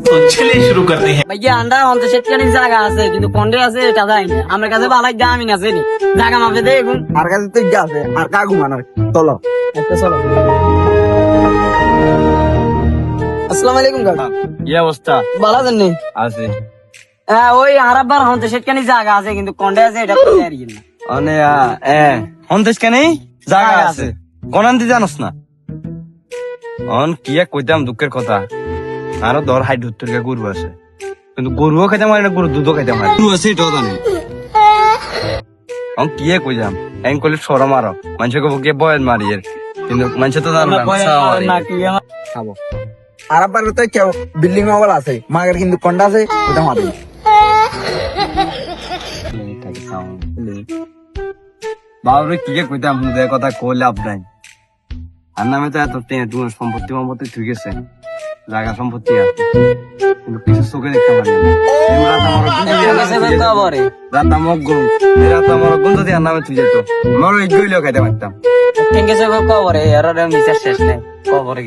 তো হ্যাঁ। না। কি? হ্যাঁ, ওই জায়গা আছে কিন্তু কন্ডে আছে এটা এ আছে। না? অন কিয়া কইতাম দুঃখের কথা। আরও দর হাইট ধরতে গরু আছে। কিন্তু গরুও খাইতে পারে না গরু দুধও খাইতে পারে গরু আছে এটাও জানি। অন কি এক কইতাম এং কইলে সরম আরও। মানুষকে কব গিয়ে বয়েন মারি কিন্তু মানুষ তো জানো না না খাব। আর আবার তো কেউ বিল্ডিং মোবাইল আছে মাগের কিন্তু কন্ডা আছে ওটা মারবে। বাবুরে কি কে কইতাম কথা কই লাভ নাই। আর নামে তো এত সম্পত্তি সম্পত্তি ঠিক আছে জায়গা সম্পত্তি আছে কিন্তু কিছু চোখে দেখতে পারি রাত যদি আর নামে তুই যেত খাইতে পারতাম। কবরে শেষ নাই। কবরে